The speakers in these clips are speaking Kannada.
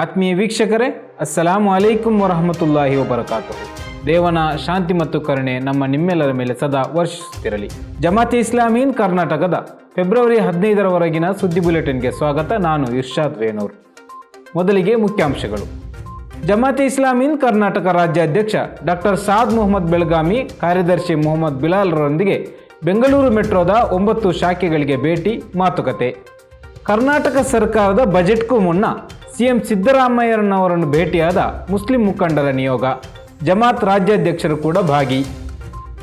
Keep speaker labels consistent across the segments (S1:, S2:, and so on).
S1: ಆತ್ಮೀಯ ವೀಕ್ಷಕರೇ, ಅಸ್ಸಲಾಮು ಅಲೈಕುಂ ವರಹಮತುಲ್ಲಾಹಿ ವಬರಕಾತು ದೇವನ ಶಾಂತಿ ಮತ್ತು ಕರುಣೆ ನಮ್ಮ ನಿಮ್ಮೆಲ್ಲರ ಮೇಲೆ ಸದಾ ವರ್ಷಿಸುತ್ತಿರಲಿ. ಜಮಾತಿ ಇಸ್ಲಾಮೀನ್ ಕರ್ನಾಟಕದ ಫೆಬ್ರವರಿ ಹದಿನೈದರವರೆಗಿನ ಸುದ್ದಿ ಬುಲೆಟಿನ್ಗೆ ಸ್ವಾಗತ, ನಾನು ಇರ್ಷಾದ್ ವೇಣೂರ್ ಮೊದಲಿಗೆ ಮುಖ್ಯಾಂಶಗಳು. ಜಮಾತಿ ಇಸ್ಲಾಮೀನ್ ಕರ್ನಾಟಕ ರಾಜ್ಯಾಧ್ಯಕ್ಷ ಡಾಕ್ಟರ್ ಸಾದ್ ಮೊಹಮ್ಮದ್ ಬೆಳಗಾಮಿ, ಕಾರ್ಯದರ್ಶಿ ಮೊಹಮ್ಮದ್ ಬಿಲಾಲ್ರೊಂದಿಗೆ ಬೆಂಗಳೂರು ಮೆಟ್ರೋದ ಒಂಬತ್ತು ಶಾಖೆಗಳಿಗೆ ಭೇಟಿ, ಮಾತುಕತೆ. ಕರ್ನಾಟಕ ಸರ್ಕಾರದ ಬಜೆಟ್ಗೂ ಮುನ್ನ ಸಿಎಂ ಸಿದ್ದರಾಮಯ್ಯರನ್ನವರನ್ನು ಭೇಟಿಯಾದ ಮುಸ್ಲಿಂ ಮುಖಂಡರ ನಿಯೋಗ. ಜಮಾತ್ ರಾಜ್ಯಾಧ್ಯಕ್ಷರು ಕೂಡ ಭಾಗಿ.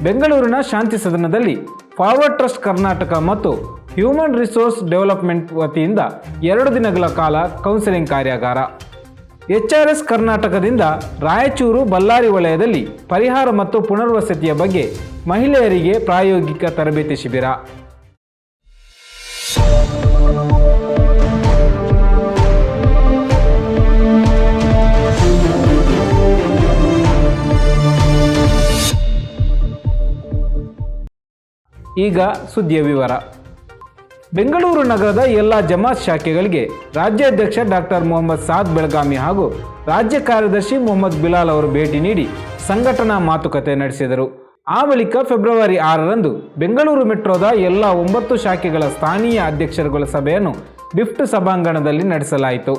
S1: ಬೆಂಗಳೂರಿನ ಶಾಂತಿ ಸದನದಲ್ಲಿ ಫಾರ್ವರ್ಡ್ ಟ್ರಸ್ಟ್ ಕರ್ನಾಟಕ ಮತ್ತು ಹ್ಯೂಮನ್ ರಿಸೋರ್ಸ್ ಡೆವಲಪ್ಮೆಂಟ್ ವತಿಯಿಂದ ಎರಡು ದಿನಗಳ ಕಾಲ ಕೌನ್ಸೆಲಿಂಗ್ ಕಾರ್ಯಾಗಾರ. ಎಚ್ಆರ್ಎಸ್ ಕರ್ನಾಟಕದಿಂದ ರಾಯಚೂರು ಬಳ್ಳಾರಿ ವಲಯದಲ್ಲಿ ಪರಿಹಾರ ಮತ್ತು ಪುನರ್ವಸತಿಯ ಬಗ್ಗೆ ಮಹಿಳೆಯರಿಗೆ ಪ್ರಾಯೋಗಿಕ ತರಬೇತಿ ಶಿಬಿರ. ಈಗ ಸುದ್ದಿಯ ವಿವರ. ಬೆಂಗಳೂರು ನಗರದ ಎಲ್ಲ ಜಮಾತ್ ಶಾಖೆಗಳಿಗೆ ರಾಜ್ಯಾಧ್ಯಕ್ಷ ಡಾಕ್ಟರ್ ಮೊಹಮ್ಮದ್ ಸಾದ್ ಬೆಳಗಾಮಿ ಹಾಗೂ ರಾಜ್ಯ ಕಾರ್ಯದರ್ಶಿ ಮೊಹಮ್ಮದ್ ಬಿಲಾಲ್ ಅವರು ಭೇಟಿ ನೀಡಿ ಸಂಘಟನಾ ಮಾತುಕತೆ ನಡೆಸಿದರು. ಆ ಬಳಿಕ ಫೆಬ್ರವರಿ ಆರರಂದು ಬೆಂಗಳೂರು ಮೆಟ್ರೋದ ಎಲ್ಲ ಒಂಬತ್ತು ಶಾಖೆಗಳ ಸ್ಥಾನೀಯ ಅಧ್ಯಕ್ಷರುಗಳ ಸಭೆಯನ್ನು ಬಿಫ್ಟ್ ಸಭಾಂಗಣದಲ್ಲಿ ನಡೆಸಲಾಯಿತು.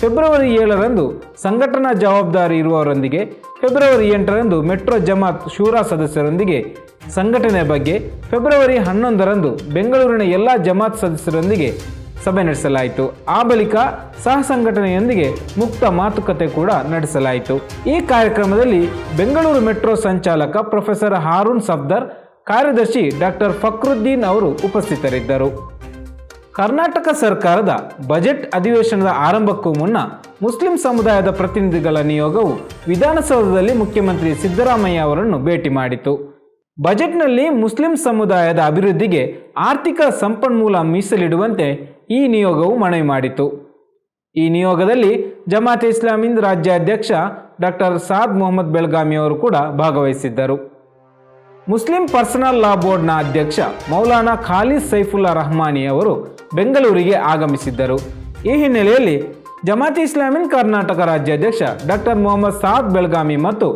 S1: ಫೆಬ್ರವರಿ ಏಳರಂದು ಸಂಘಟನಾ ಜವಾಬ್ದಾರಿ ಇರುವವರೊಂದಿಗೆ, ಫೆಬ್ರವರಿ ಎಂಟರಂದು ಮೆಟ್ರೋ ಜಮಾತ್ ಶೂರಾ ಸದಸ್ಯರೊಂದಿಗೆ ಸಂಘಟನೆ ಬಗ್ಗೆ ಫೆಬ್ರವರಿ ಹನ್ನೊಂದರಂದು ಬೆಂಗಳೂರಿನ ಎಲ್ಲ ಜಮಾತ್ ಸದಸ್ಯರೊಂದಿಗೆ ಸಭೆ ನಡೆಸಲಾಯಿತು. ಆ ಬಳಿಕ ಸಹ ಸಂಘಟನೆಯೊಂದಿಗೆ ಮುಕ್ತ ಮಾತುಕತೆ ಕೂಡ ನಡೆಸಲಾಯಿತು. ಈ ಕಾರ್ಯಕ್ರಮದಲ್ಲಿ ಬೆಂಗಳೂರು ಮೆಟ್ರೋ ಸಂಚಾಲಕ ಪ್ರೊಫೆಸರ್ ಹಾರೂನ್ ಸಫ್ದರ್, ಕಾರ್ಯದರ್ಶಿ ಡಾಕ್ಟರ್ ಫಕ್ರುದ್ದೀನ್ ಅವರು ಉಪಸ್ಥಿತರಿದ್ದರು. ಕರ್ನಾಟಕ ಸರ್ಕಾರದ ಬಜೆಟ್ ಅಧಿವೇಶನದ ಆರಂಭಕ್ಕೂ ಮುನ್ನ ಮುಸ್ಲಿಂ ಸಮುದಾಯದ ಪ್ರತಿನಿಧಿಗಳ ನಿಯೋಗವು ವಿಧಾನಸೌಧದಲ್ಲಿ ಮುಖ್ಯಮಂತ್ರಿ ಸಿದ್ದರಾಮಯ್ಯ ಅವರನ್ನು ಭೇಟಿ ಮಾಡಿತು. ಬಜೆಟ್ನಲ್ಲಿ ಮುಸ್ಲಿಂ ಸಮುದಾಯದ ಅಭಿವೃದ್ಧಿಗೆ ಆರ್ಥಿಕ ಸಂಪನ್ಮೂಲ ಮೀಸಲಿಡುವಂತೆ ಈ ನಿಯೋಗವು ಮನವಿ ಮಾಡಿತು ಈ ನಿಯೋಗದಲ್ಲಿ ಜಮಾತ್ ಇಸ್ಲಾಮಿನ್ ರಾಜ್ಯಾಧ್ಯಕ್ಷ ಡಾಕ್ಟರ್ ಸಾದ್ ಮೊಹಮ್ಮದ್ ಬೆಳಗಾಮಿ ಅವರು ಕೂಡ ಭಾಗವಹಿಸಿದ್ದರು. ಮುಸ್ಲಿಂ ಪರ್ಸನಲ್ ಲಾ ಬೋರ್ಡ್ನ ಅಧ್ಯಕ್ಷ ಮೌಲಾನಾ ಖಾಲಿದ್ ಸೈಫುಲ್ಲಾ ರಹಮಾನಿ ಅವರು ಬೆಂಗಳೂರಿಗೆ ಆಗಮಿಸಿದ್ದರು. ಈ ಹಿನ್ನೆಲೆಯಲ್ಲಿ ಜಮಾತ್ ಇಸ್ಲಾಮಿನ್ ಕರ್ನಾಟಕ ರಾಜ್ಯಾಧ್ಯಕ್ಷ ಡಾಕ್ಟರ್ ಮೊಹಮ್ಮದ್ ಸಾದ್ ಬೆಳಗಾಮಿ ಮತ್ತು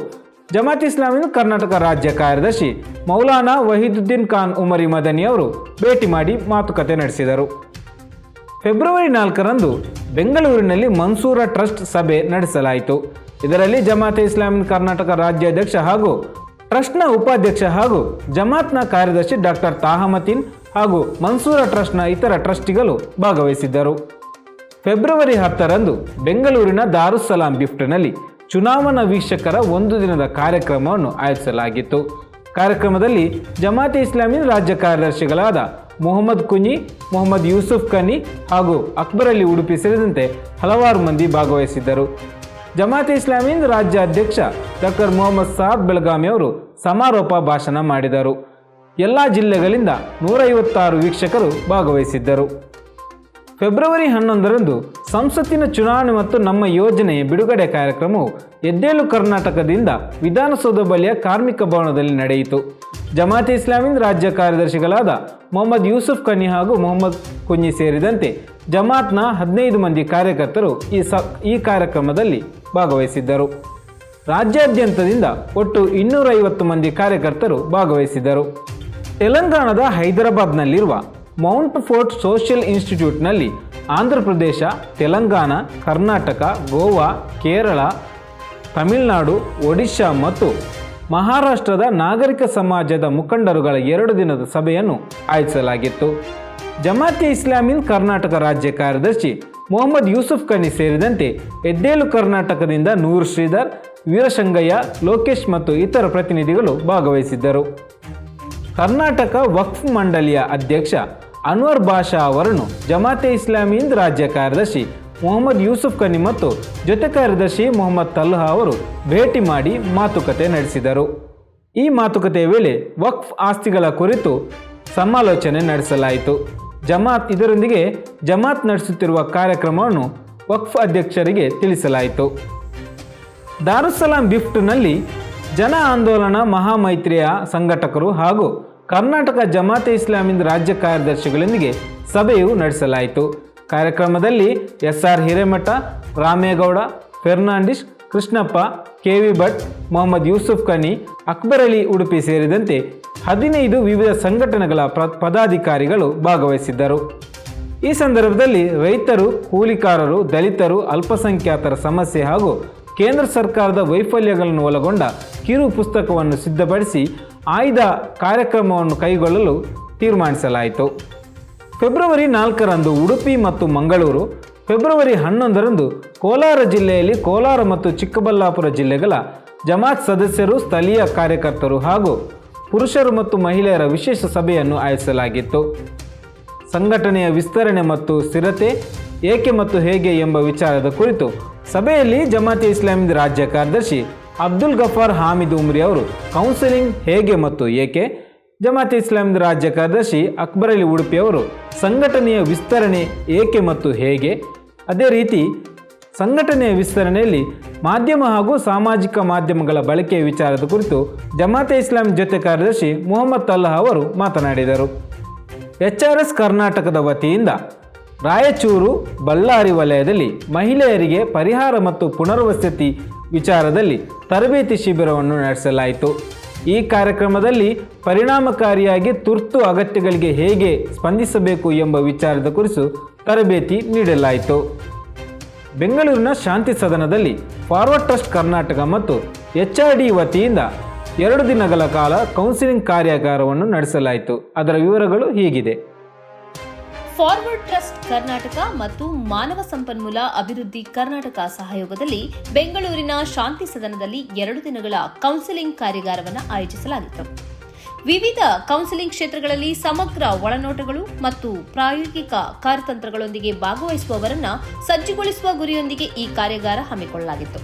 S1: ಜಮಾತ್ ಇಸ್ಲಾಮಿನ್ ಕರ್ನಾಟಕ ರಾಜ್ಯ ಕಾರ್ಯದರ್ಶಿ ಮೌಲಾನಾ ವಹೀದುದ್ದೀನ್ ಖಾನ್ ಉಮರಿ ಮದನಿ ಅವರು ಭೇಟಿ ಮಾಡಿ ಮಾತುಕತೆ ನಡೆಸಿದರು. ಫೆಬ್ರವರಿ ನಾಲ್ಕರಂದು ಬೆಂಗಳೂರಿನಲ್ಲಿ ಮನ್ಸೂರ ಟ್ರಸ್ಟ್ ಸಭೆ ನಡೆಸಲಾಯಿತು. ಇದರಲ್ಲಿ ಜಮಾತೆ ಇಸ್ಲಾಮಿನ್ ಕರ್ನಾಟಕ ರಾಜ್ಯಾಧ್ಯಕ್ಷ ಹಾಗೂ ಟ್ರಸ್ಟ್ನ ಉಪಾಧ್ಯಕ್ಷ ಹಾಗೂ ಜಮಾತ್ನ ಕಾರ್ಯದರ್ಶಿ ಡಾಕ್ಟರ್ ತಾಹಮತೀನ್ ಹಾಗೂ ಮನ್ಸೂರ ಟ್ರಸ್ಟ್ನ ಇತರ ಟ್ರಸ್ಟಿಗಳು ಭಾಗವಹಿಸಿದ್ದರು. ಫೆಬ್ರವರಿ ಹತ್ತರಂದು ಬೆಂಗಳೂರಿನ ದಾರುಸಲಾಂ ಗಿಫ್ಟ್ನಲ್ಲಿ ಚುನಾವಣಾ ವೀಕ್ಷಕರ ಒಂದು ದಿನದ ಕಾರ್ಯಕ್ರಮವನ್ನು ಆಯೋಜಿಸಲಾಗಿತ್ತು. ಕಾರ್ಯಕ್ರಮದಲ್ಲಿ ಜಮಾತೆ ಇಸ್ಲಾಮಿ ರಾಜ್ಯ ಕಾರ್ಯದರ್ಶಿಗಳಾದ ಮೊಹಮ್ಮದ್ ಕುನಿ ಮೊಹಮ್ಮದ್ ಯೂಸುಫ್ ಖನಿ ಹಾಗೂ ಅಕ್ಬರ್ ಅಲಿ ಉಡುಪಿ ಸೇರಿದಂತೆ ಹಲವಾರು ಮಂದಿ ಭಾಗವಹಿಸಿದ್ದರು. ಜಮಾತೆ ಇಸ್ಲಾಮಿ ರಾಜ್ಯ ಅಧ್ಯಕ್ಷ ಡಾಕ್ಟರ್ ಮೊಹಮ್ಮದ್ ಸಾದ್ ಬೆಳಗಾಮಿ ಅವರು ಸಮಾರೋಪ ಭಾಷಣ ಮಾಡಿದರು. ಎಲ್ಲ ಜಿಲ್ಲೆಗಳಿಂದ ನೂರೈವತ್ತಾರು ವೀಕ್ಷಕರು ಭಾಗವಹಿಸಿದ್ದರು. ಫೆಬ್ರವರಿ ಹನ್ನೊಂದರಂದು ಸಂಸತ್ತಿನ ಚುನಾವಣೆ ಮತ್ತು ನಮ್ಮ ಯೋಜನೆಯ ಬಿಡುಗಡೆ ಕಾರ್ಯಕ್ರಮವು ಎದ್ದೇಲು ಕರ್ನಾಟಕದಿಂದ ವಿಧಾನಸೌಧ ಬಳಿಯ ಕಾರ್ಮಿಕ ಭವನದಲ್ಲಿ ನಡೆಯಿತು. ಜಮಾತ್ ಇಸ್ಲಾಮಿನ್ ರಾಜ್ಯ ಕಾರ್ಯದರ್ಶಿಗಳಾದ ಮೊಹಮ್ಮದ್ ಯೂಸುಫ್ ಖನಿ ಹಾಗೂ ಮೊಹಮ್ಮದ್ ಕುಂಜಿ ಸೇರಿದಂತೆ ಜಮಾತ್ನ ಹದಿನೈದು ಮಂದಿ ಕಾರ್ಯಕರ್ತರು ಈ ಸ, ಈ ಕಾರ್ಯಕ್ರಮದಲ್ಲಿ ಭಾಗವಹಿಸಿದ್ದರು. ರಾಜ್ಯಾದ್ಯಂತದಿಂದ ಒಟ್ಟು ಇನ್ನೂರೈವತ್ತು ಮಂದಿ ಕಾರ್ಯಕರ್ತರು ಭಾಗವಹಿಸಿದ್ದರು. ತೆಲಂಗಾಣದ ಹೈದರಾಬಾದ್ನಲ್ಲಿರುವ ಮೌಂಟ್ ಫೋರ್ಟ್ ಸೋಷಿಯಲ್ ಇನ್ಸ್ಟಿಟ್ಯೂಟ್ನಲ್ಲಿ ಆಂಧ್ರ ಪ್ರದೇಶ, ತೆಲಂಗಾಣ, ಕರ್ನಾಟಕ, ಗೋವಾ, ಕೇರಳ, ತಮಿಳುನಾಡು, ಒಡಿಶಾ ಮತ್ತು ಮಹಾರಾಷ್ಟ್ರದ ನಾಗರಿಕ ಸಮಾಜದ ಮುಖಂಡರುಗಳ ಎರಡು ದಿನದ ಸಭೆಯನ್ನು ಆಯೋಜಿಸಲಾಗಿತ್ತು. ಜಮಾತೆ ಇಸ್ಲಾಮಿನ್ ಕರ್ನಾಟಕ ರಾಜ್ಯ ಕಾರ್ಯದರ್ಶಿ ಮೊಹಮ್ಮದ್ ಯೂಸುಫ್ ಖನಿ ಸೇರಿದಂತೆ ಎದ್ದೇಲು ಕರ್ನಾಟಕದಿಂದ ನೂರ್ ಶ್ರೀಧರ್, ವೀರಶಂಗಯ್ಯ, ಲೋಕೇಶ್ ಮತ್ತು ಇತರ ಪ್ರತಿನಿಧಿಗಳು ಭಾಗವಹಿಸಿದ್ದರು. ಕರ್ನಾಟಕ ವಕ್ಫ್ ಮಂಡಳಿಯ ಅಧ್ಯಕ್ಷ ಅನ್ವರ್ ಬಾಷಾ ಅವರನ್ನು ಜಮಾತೆ ಇಸ್ಲಾಮೀನ್ ರಾಜ್ಯ ಕಾರ್ಯದರ್ಶಿ ಮೊಹಮ್ಮದ್ ಯೂಸುಫ್ ಖನಿ ಮತ್ತು ಜೊತೆ ಕಾರ್ಯದರ್ಶಿ ಮೊಹಮ್ಮದ್ ತಲ್ಹಾ ಅವರು ಭೇಟಿ ಮಾಡಿ ಮಾತುಕತೆ ನಡೆಸಿದರು. ಈ ಮಾತುಕತೆಯ ವೇಳೆ ವಕ್ಫ್ ಆಸ್ತಿಗಳ ಕುರಿತು ಸಮಾಲೋಚನೆ ನಡೆಸಲಾಯಿತು. ಜಮಾತ್ ಇದರೊಂದಿಗೆ ಜಮಾತ್ ನಡೆಸುತ್ತಿರುವ ಕಾರ್ಯಕ್ರಮವನ್ನು ವಕ್ಫ್ ಅಧ್ಯಕ್ಷರಿಗೆ ತಿಳಿಸಲಾಯಿತು. ದಾರುಸಲಾಂ ಬಿಫ್ಟ್ನಲ್ಲಿ ಜನ ಆಂದೋಲನ ಮಹಾಮೈತ್ರಿಯ ಸಂಘಟಕರು ಹಾಗೂ ಕರ್ನಾಟಕ ಜಮಾತೆ ಇಸ್ಲಾಮಿನ್ ರಾಜ್ಯ ಕಾರ್ಯದರ್ಶಿಗಳೊಂದಿಗೆ ಸಭೆಯು ನಡೆಸಲಾಯಿತು. ಕಾರ್ಯಕ್ರಮದಲ್ಲಿ S R Hiremath, Ramegowda Fernandes Krishnappa K V Bhat, Mohammed Yusuf Khani Akbar Ali Udupi ಸೇರಿದಂತೆ ಹದಿನೈದು ವಿವಿಧ ಸಂಘಟನೆಗಳ ಪದಾಧಿಕಾರಿಗಳು ಭಾಗವಹಿಸಿದ್ದರು. ಈ ಸಂದರ್ಭದಲ್ಲಿ ರೈತರು, ಕೂಲಿಕಾರರು, ದಲಿತರು, ಅಲ್ಪಸಂಖ್ಯಾತರ ಸಮಸ್ಯೆ ಹಾಗೂ ಕೇಂದ್ರ ಸರ್ಕಾರದ ವೈಫಲ್ಯಗಳನ್ನು ಒಳಗೊಂಡ ಕಿರು ಪುಸ್ತಕವನ್ನು ಸಿದ್ಧಪಡಿಸಿ ಆಯ್ದ ಕಾರ್ಯಕ್ರಮವನ್ನು ಕೈಗೊಳ್ಳಲು ತೀರ್ಮಾನಿಸಲಾಯಿತು. ಫೆಬ್ರವರಿ ನಾಲ್ಕರಂದು ಉಡುಪಿ ಮತ್ತು ಮಂಗಳೂರು, ಫೆಬ್ರವರಿ ಹನ್ನೊಂದರಂದು ಕೋಲಾರ ಜಿಲ್ಲೆಯಲ್ಲಿ ಕೋಲಾರ ಮತ್ತು ಚಿಕ್ಕಬಳ್ಳಾಪುರ ಜಿಲ್ಲೆಗಳ ಜಮಾತ್ ಸದಸ್ಯರು, ಸ್ಥಳೀಯ ಕಾರ್ಯಕರ್ತರು ಹಾಗೂ ಪುರುಷರು ಮತ್ತು ಮಹಿಳೆಯರ ವಿಶೇಷ ಸಭೆಯನ್ನು ಆಯೋಜಿಸಲಾಗಿತ್ತು. ಸಂಘಟನೆಯ ವಿಸ್ತರಣೆ ಮತ್ತು ಸ್ಥಿರತೆ, ಏಕೆ ಮತ್ತು ಹೇಗೆ ಎಂಬ ವಿಚಾರದ ಕುರಿತು ಸಭೆಯಲ್ಲಿ ಜಮಾತಿ ಇಸ್ಲಾಮಿ ರಾಜ್ಯ ಕಾರ್ಯದರ್ಶಿ ಅಬ್ದುಲ್ ಗಫಾರ್ ಹಾಮಿದ್ ಉಮ್ರಿ ಅವರು ಕೌನ್ಸಿಲಿಂಗ್ ಹೇಗೆ ಮತ್ತು ಏಕೆ? ಜಮಾತಿ ಇಸ್ಲಾಮಿ ರಾಜ್ಯ ಕಾರ್ಯದರ್ಶಿ ಅಕ್ಬರ್ ಅಲಿ ಉಡುಪಿ ಅವರು ಸಂಘಟನೆಯ ವಿಸ್ತರಣೆ ಏಕೆ ಮತ್ತು ಹೇಗೆ? ಅದೇ ರೀತಿ ಸಂಘಟನೆಯ ವಿಸ್ತರಣೆಯಲ್ಲಿ ಮಾಧ್ಯಮ ಹಾಗೂ ಸಾಮಾಜಿಕ ಮಾಧ್ಯಮಗಳ ಬಳಕೆಯ ವಿಚಾರದ ಕುರಿತು ಜಮಾತೆ ಇಸ್ಲಾಂ ಜೊತೆ ಕಾರ್ಯದರ್ಶಿ ಮೊಹಮ್ಮದ್ ಅಲ್ಲಾಹ್ ಅವರು ಮಾತನಾಡಿದರು. ಎಚ್ ಆರ್ ಎಸ್ ಕರ್ನಾಟಕದ ವತಿಯಿಂದ ರಾಯಚೂರು ಬಳ್ಳಾರಿ ವಲಯದಲ್ಲಿ ಮಹಿಳೆಯರಿಗೆ ಪರಿಹಾರ ಮತ್ತು ಪುನರ್ವಸತಿ ವಿಚಾರದಲ್ಲಿ ತರಬೇತಿ ಶಿಬಿರವನ್ನು ನಡೆಸಲಾಯಿತು. ಈ ಕಾರ್ಯಕ್ರಮದಲ್ಲಿ ಪರಿಣಾಮಕಾರಿಯಾಗಿ ತುರ್ತು ಅಗತ್ಯಗಳಿಗೆ ಹೇಗೆ ಸ್ಪಂದಿಸಬೇಕು ಎಂಬ ವಿಚಾರದ ಕುರಿತು ತರಬೇತಿ ನೀಡಲಾಯಿತು. ಬೆಂಗಳೂರಿನ ಶಾಂತಿ ಸದನದಲ್ಲಿ ಫಾರ್ವರ್ಡ್ ಟ್ರಸ್ಟ್ ಕರ್ನಾಟಕ ಮತ್ತು ಎಚ್ ಆರ್ ಡಿ ವತಿಯಿಂದ ಎರಡು ದಿನಗಳ ಕಾಲ ಕೌನ್ಸಿಲಿಂಗ್ ಕಾರ್ಯಾಗಾರವನ್ನು ನಡೆಸಲಾಯಿತು. ಅದರ ವಿವರಗಳು ಹೀಗಿದೆ.
S2: ಫಾರ್ವರ್ಡ್ ಟ್ರಸ್ಟ್ ಕರ್ನಾಟಕ ಮತ್ತು ಮಾನವ ಸಂಪನ್ಮೂಲ ಅಭಿವೃದ್ಧಿ ಕರ್ನಾಟಕ ಸಹಯೋಗದಲ್ಲಿ ಬೆಂಗಳೂರಿನ ಶಾಂತಿ ಸದನದಲ್ಲಿ ಎರಡು ದಿನಗಳ ಕೌನ್ಸಿಲಿಂಗ್ ಕಾರ್ಯಾಗಾರವನ್ನು ಆಯೋಜಿಸಲಾಗಿತ್ತು. ವಿವಿಧ ಕೌನ್ಸಿಲಿಂಗ್ ಕ್ಷೇತ್ರಗಳಲ್ಲಿ ಸಮಗ್ರ ಒಳನೋಟಗಳು ಮತ್ತು ಪ್ರಾಯೋಗಿಕ ಕಾರ್ಯತಂತ್ರಗಳೊಂದಿಗೆ ಭಾಗವಹಿಸುವವರನ್ನು ಸಜ್ಜುಗೊಳಿಸುವ ಗುರಿಯೊಂದಿಗೆ ಈ ಕಾರ್ಯಾಗಾರ ಹಮ್ಮಿಕೊಳ್ಳಲಾಗಿತ್ತು.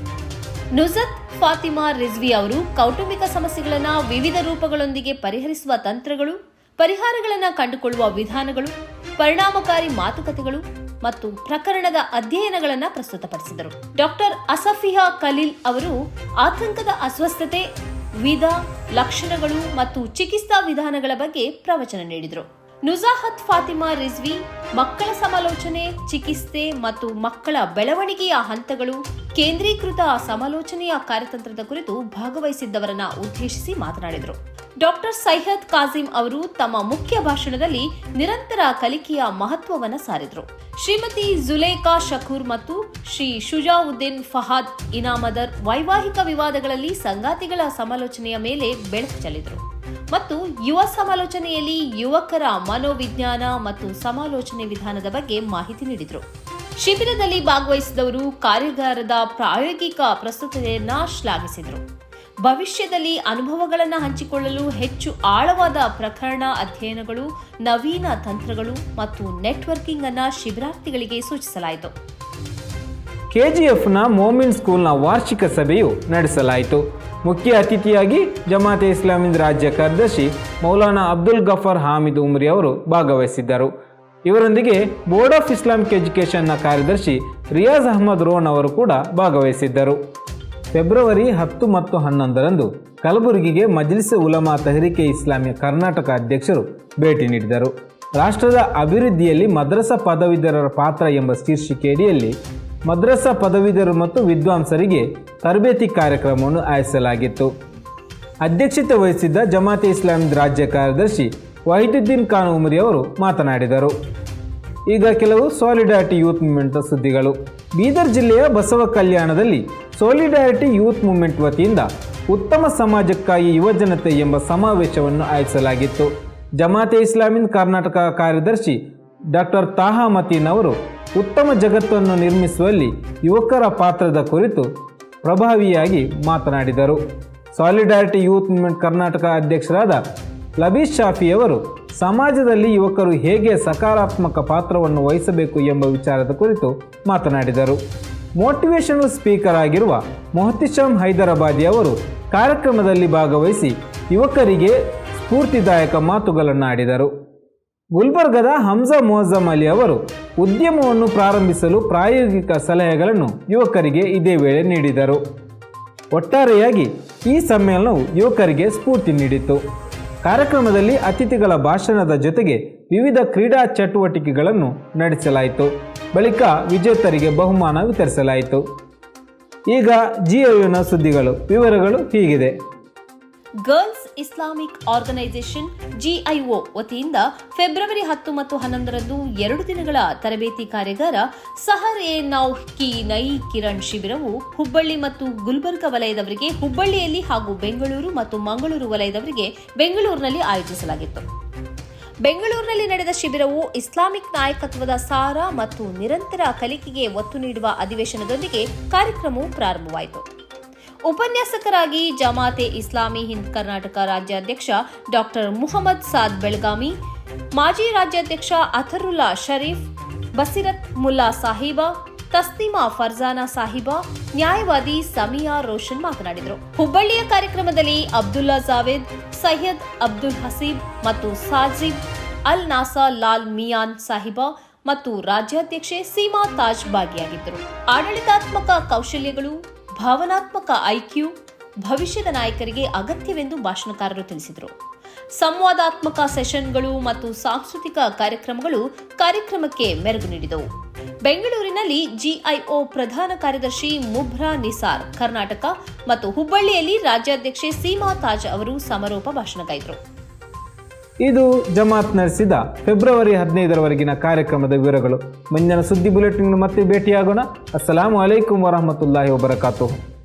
S2: ನುಜತ್ ಫಾತಿಮಾ ರಿಜ್ವಿ ಅವರು ಕೌಟುಂಬಿಕ ಸಮಸ್ಯೆಗಳನ್ನು ವಿವಿಧ ರೂಪಗಳೊಂದಿಗೆ ಪರಿಹರಿಸುವ ತಂತ್ರಗಳು, ಪರಿಹಾರಗಳನ್ನು ಕಂಡುಕೊಳ್ಳುವ ವಿಧಾನಗಳು ಪರಿಣಾಮಕಾರಿ ಮಾತುಕತೆಗಳು ಮತ್ತು ಪ್ರಕರಣದ ಅಧ್ಯಯನಗಳನ್ನು ಪ್ರಸ್ತುತಪಡಿಸಿದರು. ಡಾಕ್ಟರ್ ಅಸಫಿಯಾ ಖಲೀಲ್ ಅವರು, ಆತಂಕದ ಅಸ್ವಸ್ಥತೆ, ವಿಧ, ಲಕ್ಷಣಗಳು ಮತ್ತು ಚಿಕಿತ್ಸಾ ವಿಧಾನಗಳ ಬಗ್ಗೆ ಪ್ರವಚನ ನೀಡಿದರು. ನುಜಾಹತ್ ಫಾತಿಮಾ ರಿಜ್ವಿ, ಮಕ್ಕಳ ಸಮಾಲೋಚನೆ, ಚಿಕಿತ್ಸೆ ಮತ್ತು ಮಕ್ಕಳ ಬೆಳವಣಿಗೆಯ ಹಂತಗಳು ಕೇಂದ್ರೀಕೃತ ಸಮಾಲೋಚನೆಯ ಕಾರ್ಯತಂತ್ರದ ಕುರಿತು ಭಾಗವಹಿಸಿದ್ದವರನ್ನ ಉದ್ದೇಶಿಸಿ ಮಾತನಾಡಿದರು. ಡಾಕ್ಟರ್ ಸೈಯದ್ ಕಾಸಿಂ ಅವರು ತಮ್ಮ ಮುಖ್ಯ ಭಾಷಣದಲ್ಲಿ ನಿರಂತರ ಕಲಿಕೆಯ ಮಹತ್ವವನ್ನು ಸಾರಿದರು. ಶ್ರೀಮತಿ ಜುಲೇಖಾ ಶಕೂರ್ ಮತ್ತು ಶ್ರೀ ಶುಜಾವುದ್ದೀನ್ ಫಹಾದ್ ಇನಾಮದರ್ ವೈವಾಹಿಕ ವಿವಾದಗಳಲ್ಲಿ ಸಂಗಾತಿಗಳ ಸಮಾಲೋಚನೆಯ ಮೇಲೆ ಬೆಳಕು ಚೆಲ್ಲಿದರು. ಮತ್ತು ಯುವ ಸಮಾಲೋಚನೆಯಲ್ಲಿ ಯುವಕರ ಮನೋವಿಜ್ಞಾನ ಮತ್ತು ಸಮಾಲೋಚನೆ ವಿಧಾನದ ಬಗ್ಗೆ ಮಾಹಿತಿ ನೀಡಿದರು. ಶಿಬಿರದಲ್ಲಿ ಭಾಗವಹಿಸಿದವರು ಕಾರ್ಯಾಗಾರದ ಪ್ರಾಯೋಗಿಕ ಪ್ರಸ್ತುತತೆಯನ್ನ ಶ್ಲಾಘಿಸಿದರು. ಭವಿಷ್ಯದಲ್ಲಿ ಅನುಭವಗಳನ್ನು ಹಂಚಿಕೊಳ್ಳಲು ಹೆಚ್ಚು ಆಳವಾದ ಪ್ರಕರಣ ಅಧ್ಯಯನಗಳು, ನವೀನ ತಂತ್ರಗಳು ಮತ್ತು ನೆಟ್ವರ್ಕಿಂಗ್ ಅನ್ನು ಶಿಬಿರಾರ್ಥಿಗಳಿಗೆ ಸೂಚಿಸಲಾಯಿತು.
S1: ಕೆಜಿಎಫ್ನ ಮೋಮಿನ್ ಸ್ಕೂಲ್ನ ವಾರ್ಷಿಕ ಸಭೆಯು ನಡೆಸಲಾಯಿತು. ಮುಖ್ಯ ಅತಿಥಿಯಾಗಿ ಜಮಾತೆ ಇಸ್ಲಾಮಿನ ರಾಜ್ಯ ಕಾರ್ಯದರ್ಶಿ ಮೌಲಾನಾ ಅಬ್ದುಲ್ ಗಫರ್ ಹಾಮಿದ್ ಉಮ್ರಿ ಅವರು ಭಾಗವಹಿಸಿದ್ದರು. ಇವರೊಂದಿಗೆ ಬೋರ್ಡ್ ಆಫ್ ಇಸ್ಲಾಮಿಕ್ ಎಜುಕೇಷನ್ನ ಕಾರ್ಯದರ್ಶಿ ರಿಯಾಜ್ ಅಹಮದ್ ರೋನ್ ಅವರು ಕೂಡ ಭಾಗವಹಿಸಿದ್ದರು. ಫೆಬ್ರವರಿ ಹತ್ತು ಮತ್ತು ಹನ್ನೊಂದರಂದು ಕಲಬುರಗಿಗೆ ಮಜ್ಲಿಸ್ ಉಲಮಾ ತಹರಿಕೆ ಇಸ್ಲಾಮಿಯ ಕರ್ನಾಟಕ ಅಧ್ಯಕ್ಷರು ಭೇಟಿ ನೀಡಿದರು. ರಾಷ್ಟ್ರದ ಅಭಿವೃದ್ಧಿಯಲ್ಲಿ ಮದ್ರಸಾ ಪದವೀಧರರ ಪಾತ್ರ ಎಂಬ ಶೀರ್ಷಿಕೆಯಡಿಯಲ್ಲಿ ಮದ್ರಸಾ ಪದವೀಧರು ಮತ್ತು ವಿದ್ವಾಂಸರಿಗೆ ತರಬೇತಿ ಕಾರ್ಯಕ್ರಮವನ್ನು ಆಯೋಜಿಸಲಾಗಿತ್ತು. ಅಧ್ಯಕ್ಷತೆ ವಹಿಸಿದ್ದ ಜಮಾತೆ ಇಸ್ಲಾಮಿ ರಾಜ್ಯ ಕಾರ್ಯದರ್ಶಿ ವಹಿದುದ್ದೀನ್ ಖಾನ್ ಉಮರಿ ಅವರು ಮಾತನಾಡಿದರು. ಈಗ ಕೆಲವು ಸಾಲಿಡಾರಿಟಿ ಯೂತ್ ಮೂವ್ಮೆಂಟ್ ಸುದ್ದಿಗಳು. ಬೀದರ್ ಜಿಲ್ಲೆಯ ಬಸವ ಕಲ್ಯಾಣದಲ್ಲಿ ಸಾಲಿಡಾರಿಟಿ ಯೂತ್ ಮೂವ್ಮೆಂಟ್ ವತಿಯಿಂದ ಉತ್ತಮ ಸಮಾಜಕ್ಕಾಗಿ ಯುವಜನತೆ ಎಂಬ ಸಮಾವೇಶವನ್ನು ಆಯೋಜಿಸಲಾಗಿತ್ತು. ಜಮಾತೆ ಇಸ್ಲಾಮಿನ್ ಕರ್ನಾಟಕ ಕಾರ್ಯದರ್ಶಿ ಡಾಕ್ಟರ್ ತಾಹಾ ಮತೀನ್ ಅವರು ಉತ್ತಮ ಜಗತ್ತನ್ನು ನಿರ್ಮಿಸುವಲ್ಲಿ ಯುವಕರ ಪಾತ್ರದ ಕುರಿತು ಪ್ರಭಾವಿಯಾಗಿ ಮಾತನಾಡಿದರು. ಸಾಲಿಡಾರಿಟಿ ಯೂತ್ ಮೂವ್ಮೆಂಟ್ ಕರ್ನಾಟಕ ಅಧ್ಯಕ್ಷರಾದ ಲಬೀಶ್ ಶಾಫಿಯವರು ಸಮಾಜದಲ್ಲಿ ಯುವಕರು ಹೇಗೆ ಸಕಾರಾತ್ಮಕ ಪಾತ್ರವನ್ನು ವಹಿಸಬೇಕು ಎಂಬ ವಿಚಾರದ ಕುರಿತು ಮಾತನಾಡಿದರು. ಮೋಟಿವೇಶನಲ್ ಸ್ಪೀಕರ್ ಆಗಿರುವ ಮೊಹತಿಶಾಮ್ ಹೈದರಾಬಾದಿ ಅವರು ಕಾರ್ಯಕ್ರಮದಲ್ಲಿ ಭಾಗವಹಿಸಿ ಯುವಕರಿಗೆ ಸ್ಫೂರ್ತಿದಾಯಕ ಮಾತುಗಳನ್ನು ಆಡಿದರು ಗುಲ್ಬರ್ಗದ ಹಂಸ ಮೊಹಜಮ್ ಅಲಿ ಅವರು ಉದ್ಯಮವನ್ನು ಪ್ರಾರಂಭಿಸಲು ಪ್ರಾಯೋಗಿಕ ಸಲಹೆಗಳನ್ನು ಯುವಕರಿಗೆ ಇದೇ ವೇಳೆ ನೀಡಿದರು. ಒಟ್ಟಾರೆಯಾಗಿ ಈ ಸಮ್ಮೇಳನವು ಯುವಕರಿಗೆ ಸ್ಫೂರ್ತಿ ನೀಡಿತು ಕಾರ್ಯಕ್ರಮದಲ್ಲಿ ಅತಿಥಿಗಳ ಭಾಷಣದ ಜೊತೆಗೆ ವಿವಿಧ ಕ್ರೀಡಾ ಚಟುವಟಿಕೆಗಳನ್ನು ನಡೆಸಲಾಯಿತು. ಬಳಿಕ ವಿಜೇತರಿಗೆ ಬಹುಮಾನ ವಿತರಿಸಲಾಯಿತು. ಈಗ ಜಿಒಯುನ ಸುದ್ದಿಗಳು, ವಿವರಗಳು ಹೀಗಿದೆ.
S2: ಗರ್ಲ್ಸ್ ಇಸ್ಲಾಮಿಕ್ ಆರ್ಗನೈಸೇಷನ್ ಜಿಐಒ ವತಿಯಿಂದ ಫೆಬ್ರವರಿ ಹತ್ತು ಮತ್ತು ಹನ್ನೊಂದರಂದು ಎರಡು ದಿನಗಳ ತರಬೇತಿ ಕಾರ್ಯಾಗಾರ ಸಹರ್ ಎ ನೌ ಕಿ ನೈ ಕಿರಣ್ ಶಿಬಿರವು ಹುಬ್ಬಳ್ಳಿ ಮತ್ತು ಗುಲ್ಬರ್ಗ ವಲಯದವರಿಗೆ ಹುಬ್ಬಳ್ಳಿಯಲ್ಲಿ ಹಾಗೂ ಬೆಂಗಳೂರು ಮತ್ತು ಮಂಗಳೂರು ವಲಯದವರಿಗೆ ಬೆಂಗಳೂರಿನಲ್ಲಿ ಆಯೋಜಿಸಲಾಗಿತ್ತು. ಬೆಂಗಳೂರಿನಲ್ಲಿ ನಡೆದ ಶಿಬಿರವು ಇಸ್ಲಾಮಿಕ್ ನಾಯಕತ್ವದ ಸಾರ ಮತ್ತು ನಿರಂತರ ಕಲಿಕೆಗೆ ಒತ್ತು ನೀಡುವ ಅಧಿವೇಶನದೊಂದಿಗೆ ಕಾರ್ಯಕ್ರಮವು ಪ್ರಾರಂಭವಾಯಿತು. ಉಪನ್ಯಾಸಕರಾಗಿ ಜಮಾತೆ ಇಸ್ಲಾಮಿ ಹಿಂದ್ ಕರ್ನಾಟಕ ರಾಜ್ಯಾಧ್ಯಕ್ಷ ಡಾಕ್ಟರ್ ಮುಹಮ್ಮದ್ ಸಾದ್ ಬೆಳಗಾಮಿ ಮಾಜಿ ರಾಜ್ಯಾಧ್ಯಕ್ಷ ಅಥರುಲ್ಲಾ ಶರೀಫ್, ಬಸಿರತ್ ಮುಲ್ಲಾ ಸಾಹಿಬ, ತಸ್ನಿಮಾ ಫರ್ಜಾನಾ ಸಾಹಿಬಾ, ನ್ಯಾಯವಾದಿ ಸಮಿಯಾ ರೋಷನ್ ಮಾತನಾಡಿದರು. ಹುಬ್ಬಳ್ಳಿಯ ಕಾರ್ಯಕ್ರಮದಲ್ಲಿ ಅಬ್ದುಲ್ಲಾ ಜಾವೇದ್, ಸೈಯದ್ ಅಬ್ದುಲ್ ಹಸೀಬ್ ಮತ್ತು ಸಾಜಿಬ್ ಅಲ್ ನಾಸಾ ಲಾಲ್ ಮಿಯಾನ್ ಸಾಹಿಬಾ ಮತ್ತು ರಾಜ್ಯಾಧ್ಯಕ್ಷೆ ಸೀಮಾ ತಾಜ್ ಭಾಗಿಯಾಗಿದ್ದರು. ಆಡಳಿತಾತ್ಮಕ ಕೌಶಲ್ಯಗಳು ಭಾವನಾತ್ಮಕ ಐಕ್ಯೂ ಭವಿಷ್ಯದ ನಾಯಕರಿಗೆ ಅಗತ್ಯವೆಂದು ಭಾಷಣಕಾರರು ತಿಳಿಸಿದರು. ಸಂವಾದಾತ್ಮಕ ಸೆಷನ್ಗಳು ಮತ್ತು ಸಾಂಸ್ಕೃತಿಕ ಕಾರ್ಯಕ್ರಮಗಳು ಕಾರ್ಯಕ್ರಮಕ್ಕೆ ಮೆರುಗು ನೀಡಿದವು. ಬೆಂಗಳೂರಿನಲ್ಲಿ ಜಿಐಒ ಪ್ರಧಾನ ಕಾರ್ಯದರ್ಶಿ ಮುಬ್ರಾ ನಿಸಾರ್ ಕರ್ನಾಟಕ ಮತ್ತು ಹುಬ್ಬಳ್ಳಿಯಲ್ಲಿ ರಾಜ್ಯಾಧ್ಯಕ್ಷೆ ಸೀಮಾ ತಾಜ್ ಅವರು ಸಮಾರೋಪ ಭಾಷಣಗೈದರು
S1: ಇದು ಜಮಾತ್ ನಡೆಸಿದ ಫೆಬ್ರವರಿ ಹದಿನೈದರವರೆಗಿನ ಕಾರ್ಯಕ್ರಮದ ವಿವರಗಳು. ಮುಂದಿನ ಸುದ್ದಿ ಬುಲೆಟಿನ್ ಮತ್ತೆ ಭೇಟಿಯಾಗೋಣ. ಅಸ್ಸಲಾಮು ವಲೈಕುಂ ವರಹಮತುಲ್ಲಾಹಿ ವಬರಕಾತು